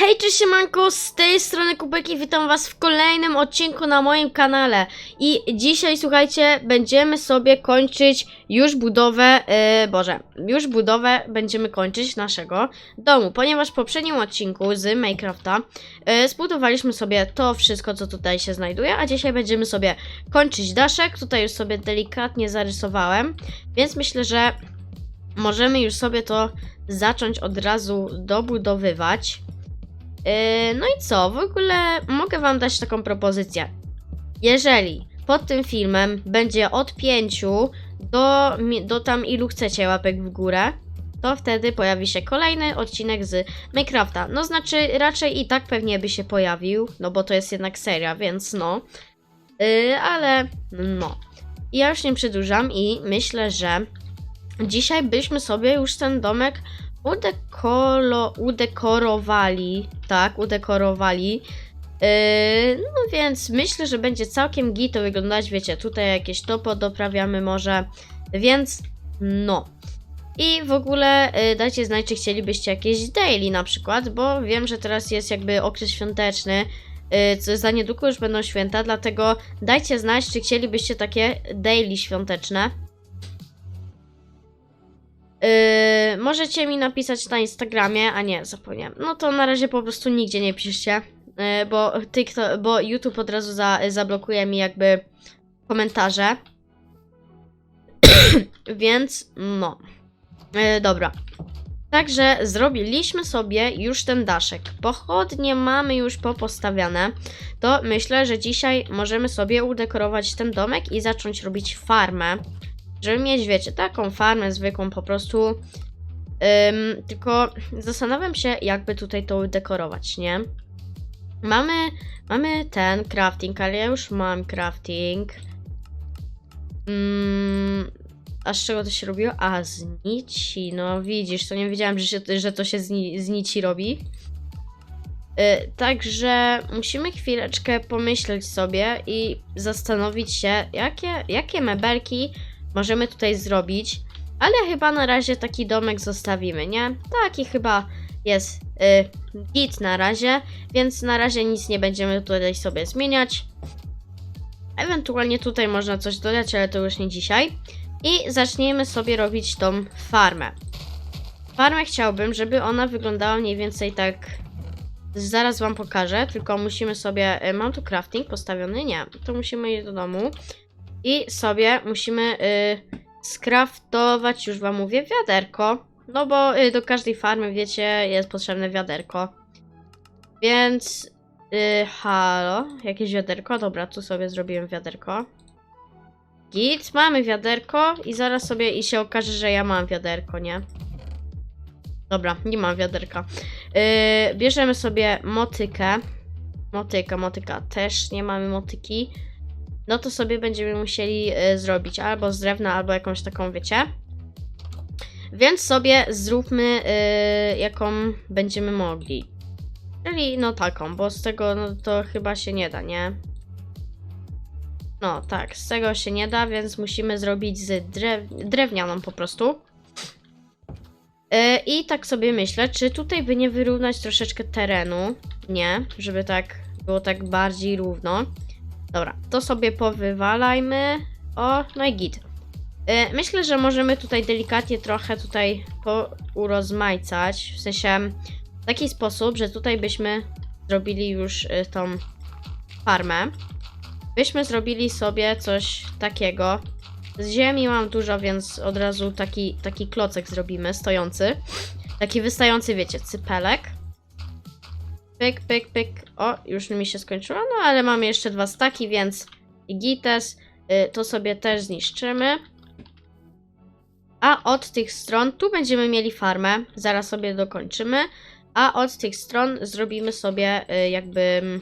Hej, cześć siemanko, z tej strony Kubek i witam was w kolejnym odcinku na moim kanale. I dzisiaj, słuchajcie, będziemy sobie kończyć już budowę, yy, Boże, już budowę będziemy kończyć naszego domu, ponieważ w poprzednim odcinku z Minecrafta yy, zbudowaliśmy sobie to wszystko, co tutaj się znajduje, a dzisiaj będziemy sobie kończyć daszek, tutaj już sobie delikatnie zarysowałem, więc myślę, że możemy już sobie to zacząć od razu dobudowywać. Yy, No i co? W ogóle mogę Wam dać taką propozycję. Jeżeli pod tym filmem będzie od 5 do, do tam ilu chcecie łapek w górę, to wtedy pojawi się kolejny odcinek z Minecrafta. No znaczy, raczej i tak pewnie by się pojawił, no bo to jest jednak seria, więc no. Yy, ale no. Ja już nie przedłużam i myślę, że dzisiaj byśmy sobie już ten domek udekolo, udekorowali, tak, udekorowali. Yy, no więc myślę, że będzie całkiem git to wyglądać, wiecie, tutaj jakieś topo doprawiamy może, więc no. I w ogóle yy, dajcie znać, czy chcielibyście jakieś daily na przykład, bo wiem, że teraz jest jakby okres świąteczny, yy, za niedługo już będą święta, dlatego dajcie znać, czy chcielibyście takie daily świąteczne. Yy, możecie mi napisać na Instagramie, a nie, zapomniałem. No to na razie po prostu nigdzie nie piszcie, yy, bo, TikTok, bo YouTube od razu za, zablokuje mi jakby komentarze. Więc no. Yy, dobra. Także zrobiliśmy sobie już ten daszek. Pochodnie mamy już popostawiane. To myślę, że dzisiaj możemy sobie udekorować ten domek i zacząć robić farmę żeby mieć, wiecie, taką farmę zwykłą po prostu. Ym, tylko zastanawiam się, jakby tutaj to dekorować, nie? Mamy, mamy ten crafting, ale ja już mam crafting. Mm, a z czego to się robiło? A, z nici. No widzisz, to nie wiedziałam, że, się, że to się z, ni z nici robi. Y, Także musimy chwileczkę pomyśleć sobie i zastanowić się, jakie, jakie mebelki możemy tutaj zrobić. Ale chyba na razie taki domek zostawimy, nie? Taki chyba jest y, git na razie, więc na razie nic nie będziemy tutaj sobie zmieniać. Ewentualnie tutaj można coś dodać, ale to już nie dzisiaj. I zaczniemy sobie robić tą farmę. Farmę chciałbym, żeby ona wyglądała mniej więcej tak. Zaraz wam pokażę, tylko musimy sobie. y, Mam tu crafting postawiony? Nie, to musimy iść do domu. I sobie musimy y, skraftować, już wam mówię, wiaderko. No bo y, do każdej farmy, wiecie, jest potrzebne wiaderko. Więc, y, halo, jakieś wiaderko? Dobra, tu sobie zrobiłem wiaderko. Git, mamy wiaderko i zaraz sobie i się okaże, że ja mam wiaderko, nie? Dobra, nie mam wiaderka. Y, bierzemy sobie motykę. Motyka, motyka. Też nie mamy motyki no to sobie będziemy musieli y, zrobić albo z drewna, albo jakąś taką, wiecie. Więc sobie zróbmy y, jaką będziemy mogli. Czyli no taką, bo z tego no to chyba się nie da, nie? No tak, z tego się nie da, więc musimy zrobić z drew drewnianą po prostu. Y, I tak sobie myślę, czy tutaj by nie wyrównać troszeczkę terenu? Nie, żeby tak było tak bardziej równo. Dobra, to sobie powywalajmy. O, no i git. Y, Myślę, że możemy tutaj delikatnie trochę tutaj urozmaicać. W sensie w taki sposób, że tutaj byśmy zrobili już y, tą farmę. Byśmy zrobili sobie coś takiego. Z ziemi mam dużo, więc od razu taki, taki klocek zrobimy, stojący. Taki wystający, wiecie, cypelek. Pyk, pyk, pyk. O, już mi się skończyło, no ale mamy jeszcze dwa staki, więc gites. Y, to sobie też zniszczymy. A od tych stron, tu będziemy mieli farmę, zaraz sobie dokończymy. A od tych stron zrobimy sobie y, jakby mm,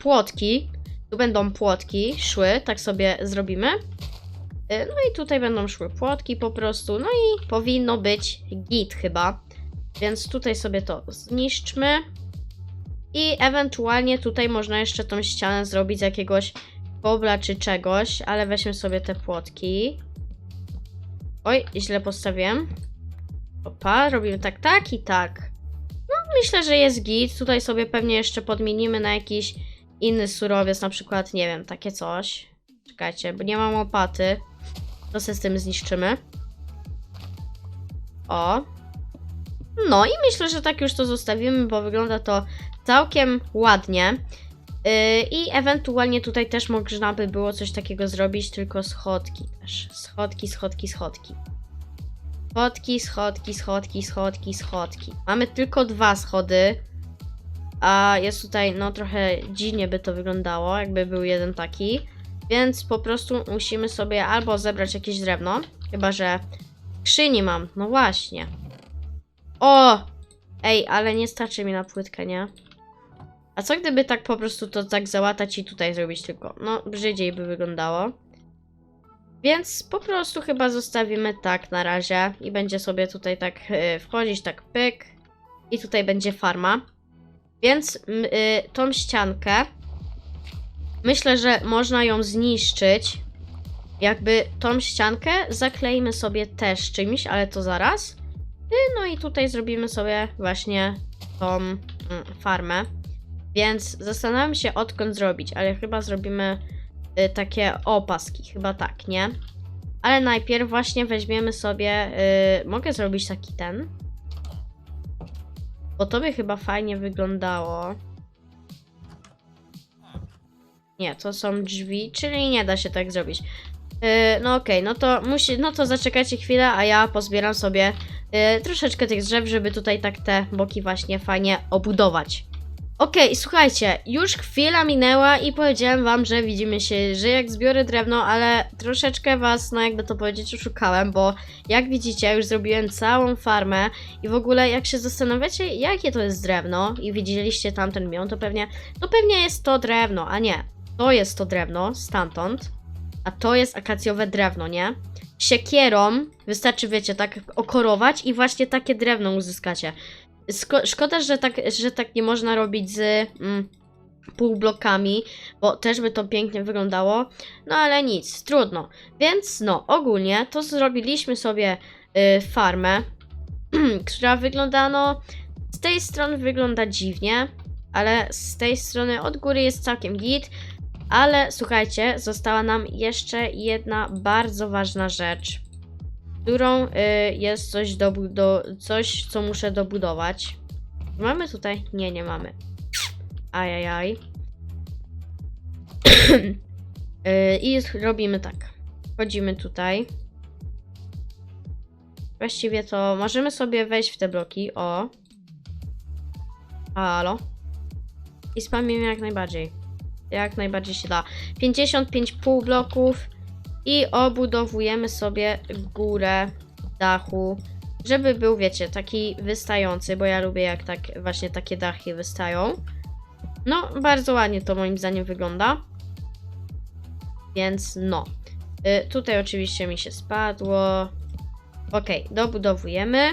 płotki. Tu będą płotki szły, tak sobie zrobimy. Y, No i tutaj będą szły płotki po prostu. No i powinno być git chyba. Więc tutaj sobie to zniszczmy. I ewentualnie tutaj można jeszcze tą ścianę zrobić z jakiegoś kobla czy czegoś, ale weźmy sobie te płotki. Oj, źle postawiłem. Opa, robimy tak, tak i tak. No, myślę, że jest git. Tutaj sobie pewnie jeszcze podmienimy na jakiś inny surowiec, na przykład, nie wiem, takie coś. Czekajcie, bo nie mam łopaty. To se z tym zniszczymy. O. No i myślę, że tak już to zostawimy, bo wygląda to całkiem ładnie. Yy, I ewentualnie tutaj też można by było coś takiego zrobić, tylko schodki też. Schodki, schodki, schodki. Schodki, schodki, schodki, schodki, schodki. Mamy tylko dwa schody. A jest tutaj, no trochę dziwnie by to wyglądało, jakby był jeden taki. Więc po prostu musimy sobie albo zebrać jakieś drewno, chyba że skrzyni mam, no właśnie. O! Ej, ale nie starczy mi na płytkę, nie? A co gdyby tak po prostu to tak załatać i tutaj zrobić tylko? No, brzydziej by wyglądało. Więc po prostu chyba zostawimy tak na razie i będzie sobie tutaj tak y, wchodzić, tak pyk. I tutaj będzie farma. Więc m, y, tą ściankę myślę, że można ją zniszczyć. Jakby tą ściankę zakleimy sobie też czymś, ale to zaraz. Y, No i tutaj zrobimy sobie właśnie tą mm, farmę. Więc zastanawiam się odkąd zrobić, ale chyba zrobimy y, takie opaski, chyba tak, nie? Ale najpierw właśnie weźmiemy sobie, y, mogę zrobić taki ten? Bo to by chyba fajnie wyglądało. Nie, to są drzwi, czyli nie da się tak zrobić. Yy, no okej, no to musi, no to zaczekajcie chwilę, a ja pozbieram sobie troszeczkę tych drzew, żeby tutaj tak te boki właśnie fajnie obudować. Okej, słuchajcie, już chwila minęła i powiedziałem wam, że widzimy się, że jak zbiorę drewno, ale troszeczkę was, no jakby to powiedzieć, oszukałem, bo jak widzicie, już zrobiłem całą farmę i w ogóle jak się zastanawiacie, jakie to jest drewno i widzieliście tamten mion, to pewnie, to pewnie jest to drewno, a nie, to jest to drewno, stamtąd, a to jest akacjowe drewno, nie? Siekierą wystarczy, wiecie, tak okorować i właśnie takie drewno uzyskacie. Sko- szkoda, że tak, że tak nie można robić z mm, półblokami, bo też by to pięknie wyglądało. No ale nic, trudno. Więc no, ogólnie to zrobiliśmy sobie y, farmę, która wygląda no. Z tej strony wygląda dziwnie, ale z tej strony od góry jest całkiem git. Ale słuchajcie, została nam jeszcze jedna bardzo ważna rzecz, którą y, jest coś do, do coś, co muszę dobudować. Mamy tutaj? Nie, nie mamy. Ajajaj. y, I robimy tak. Wchodzimy tutaj. Właściwie to możemy sobie wejść w te bloki. O. Halo. I spamimy jak najbardziej. Jak najbardziej się da. 55 pół bloków i obudowujemy sobie górę dachu, żeby był, wiecie, taki wystający, bo ja lubię jak tak właśnie takie dachy wystają. No, bardzo ładnie to moim zdaniem wygląda. Więc no. Y, tutaj oczywiście mi się spadło. Ok, dobudowujemy.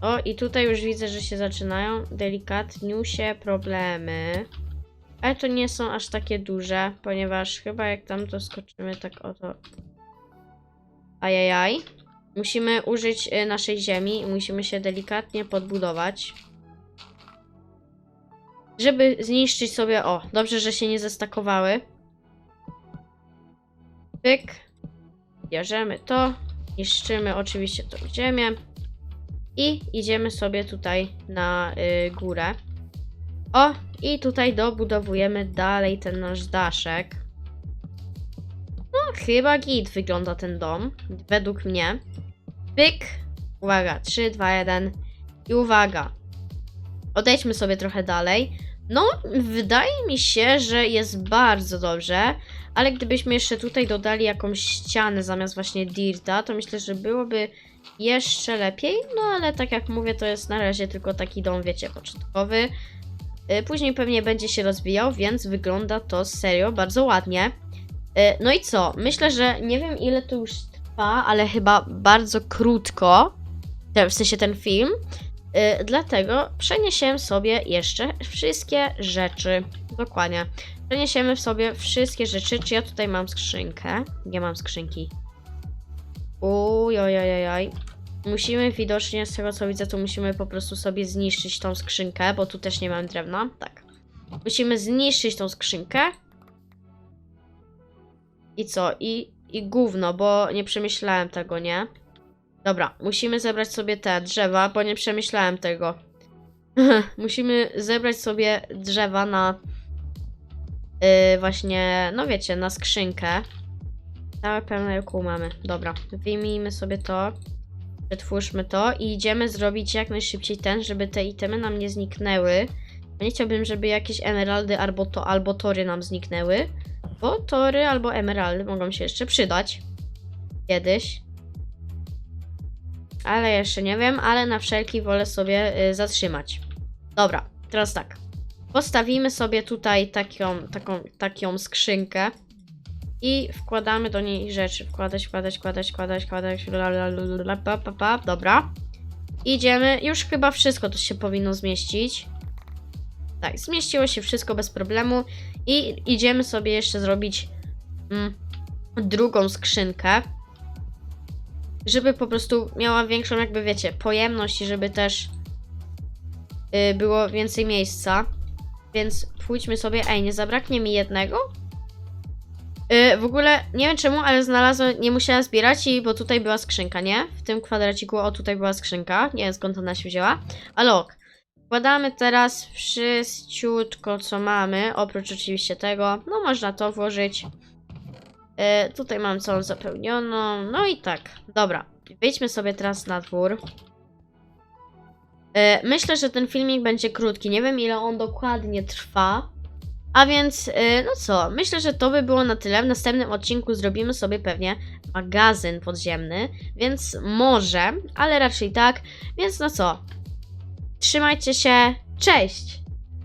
O, i tutaj już widzę, że się zaczynają delikatniusie problemy. Ale to nie są aż takie duże, ponieważ chyba jak tam to skoczymy tak oto. Ajajaj. Musimy użyć y, naszej ziemi i musimy się delikatnie podbudować. Żeby zniszczyć sobie. O, dobrze, że się nie zestakowały. Pyk. Bierzemy to. Niszczymy oczywiście tą ziemię. I idziemy sobie tutaj na y, górę. O, i tutaj dobudowujemy dalej ten nasz daszek. No, chyba git wygląda ten dom, według mnie. Pyk. Uwaga, 3, 2, 1. I uwaga. Odejdźmy sobie trochę dalej. No, wydaje mi się, że jest bardzo dobrze, ale gdybyśmy jeszcze tutaj dodali jakąś ścianę zamiast właśnie dirta, to myślę, że byłoby jeszcze lepiej. No, ale tak jak mówię, to jest na razie tylko taki dom, wiecie, początkowy. Y, Później pewnie będzie się rozwijał, więc wygląda to serio bardzo ładnie. Y, No i co? Myślę, że nie wiem ile to już trwa, ale chyba bardzo krótko. W sensie ten film. Y, Dlatego przeniesiemy sobie jeszcze wszystkie rzeczy. Dokładnie. Przeniesiemy sobie wszystkie rzeczy. Czy ja tutaj mam skrzynkę? Nie mam skrzynki. Ujojojojoj. Musimy widocznie, z tego co widzę, to musimy po prostu sobie zniszczyć tą skrzynkę, bo tu też nie mam drewna. Tak. Musimy zniszczyć tą skrzynkę. I co? I, i gówno, bo nie przemyślałem tego, nie? Dobra, musimy zebrać sobie te drzewa, bo nie przemyślałem tego. musimy zebrać sobie drzewa na yy, właśnie, no wiecie, na skrzynkę. Całe pełne kół mamy. Dobra, wyjmijmy sobie to. Przetwórzmy to i idziemy zrobić jak najszybciej ten, żeby te itemy nam nie zniknęły. Nie chciałbym, żeby jakieś emeraldy albo, to, albo tory nam zniknęły. Bo tory albo emeraldy mogą się jeszcze przydać. Kiedyś. Ale jeszcze nie wiem, ale na wszelki wolę sobie y, zatrzymać. Dobra, teraz tak. Postawimy sobie tutaj taką, taką, taką skrzynkę. I wkładamy do niej rzeczy. Wkładać, wkładać, wkładać, wkładać, wkładać. pa, pa, pa. Dobra. Idziemy. Już chyba wszystko to się powinno zmieścić. Tak, zmieściło się wszystko bez problemu. I idziemy sobie jeszcze zrobić mm, drugą skrzynkę. Żeby po prostu miała większą, jakby wiecie, pojemność i żeby też y, było więcej miejsca. Więc pójdźmy sobie. Ej, nie zabraknie mi jednego? Y, w ogóle nie wiem czemu, ale znalazłem, nie musiałam zbierać i bo tutaj była skrzynka, nie? W tym kwadraciku, o tutaj była skrzynka. Nie wiem skąd ona się wzięła. Ale ok. Wkładamy teraz wszystko, co mamy, oprócz oczywiście tego. No można to włożyć. Y, tutaj mam całą zapełnioną. No i tak, dobra. Wyjdźmy sobie teraz na dwór. Y, myślę, że ten filmik będzie krótki. Nie wiem ile on dokładnie trwa. A więc, y, no co, myślę, że to by było na tyle. W następnym odcinku zrobimy sobie pewnie magazyn podziemny, więc może, ale raczej tak. Więc no co, trzymajcie się, cześć!